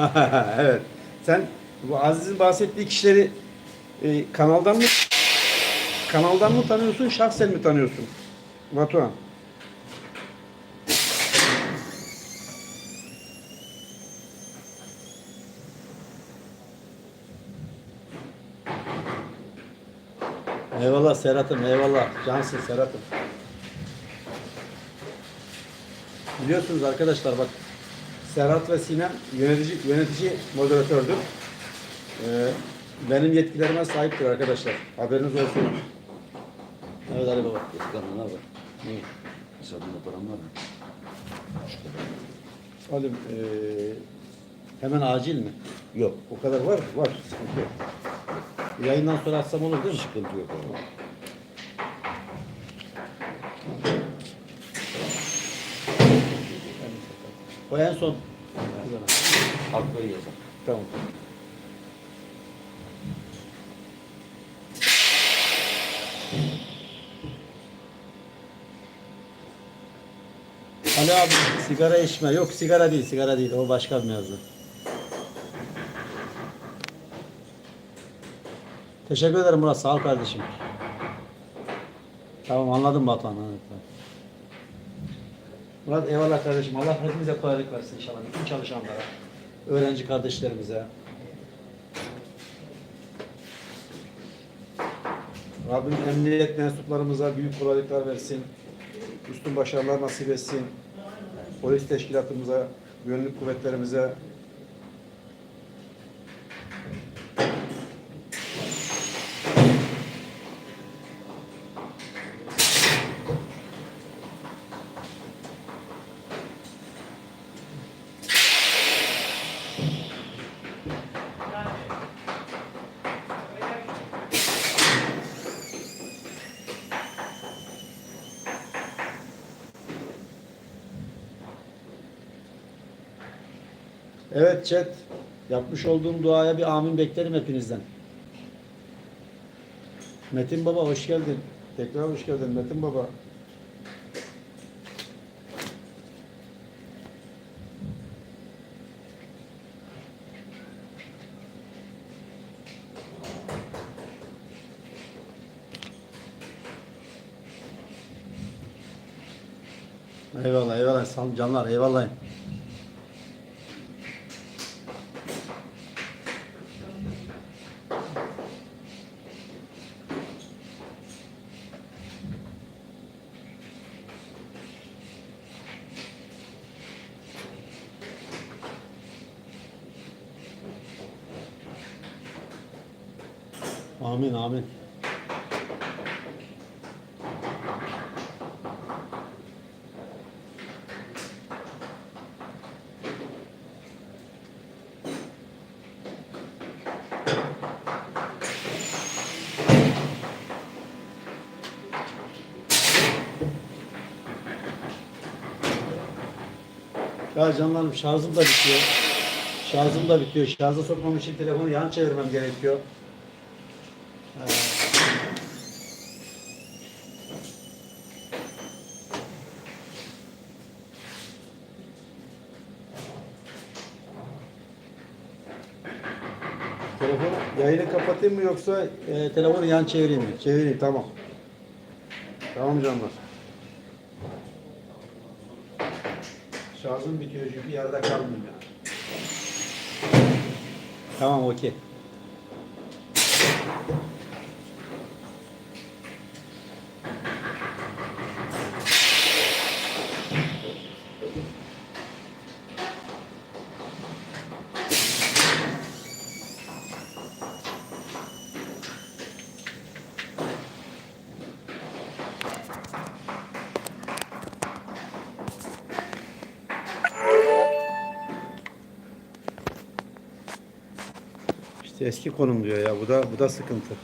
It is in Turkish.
evet. Sen bu Aziz'in bahsettiği kişileri e, kanaldan mı kanaldan mı tanıyorsun, şahsen mi tanıyorsun? Batuhan. Eyvallah Serhat'ım, eyvallah. Cansın Serhat'ım. Biliyorsunuz arkadaşlar bak Serhat ve Sinem yönetici, yönetici moderatördür. Ee, benim yetkilerime sahiptir arkadaşlar. Haberiniz olsun. Evet Ali Baba. Delikanlı ne haber? İyi. Hesabında param var mı? Halim ee, hemen acil mi? Yok. O kadar var? Var. Sıkıntı yok. Yayından sonra atsam olur değil mi? Sıkıntı yok abi. O en son. Haklı yazar. Tamam. Ali abi sigara içme. Yok sigara değil, sigara değil. O başka bir mevzu. Teşekkür ederim Murat. Sağ ol kardeşim. Tamam anladım Batuhan. Evet. Murat eyvallah kardeşim. Allah hepimize kolaylık versin inşallah. Bütün çalışanlara, öğrenci kardeşlerimize. Rabbim emniyet mensuplarımıza büyük kolaylıklar versin. Üstün başarılar nasip etsin. Polis teşkilatımıza, güvenlik kuvvetlerimize, Evet chat. Yapmış olduğum duaya bir amin beklerim hepinizden. Metin Baba hoş geldin. Tekrar hoş geldin Metin Baba. Eyvallah eyvallah canlar eyvallah. Amin amin. Ya canlarım şarjım da bitiyor. Şarjım da bitiyor. Şarja sokmam için telefonu yan çevirmem gerekiyor. Telefonu yayını kapatayım mı yoksa e, telefonu yan çevireyim mi? Çevireyim tamam. Tamam canlar. Şarjım bitiyor çünkü yarıda ya. Tamam okey. İşte eski konum diyor ya. Bu da bu da sıkıntı.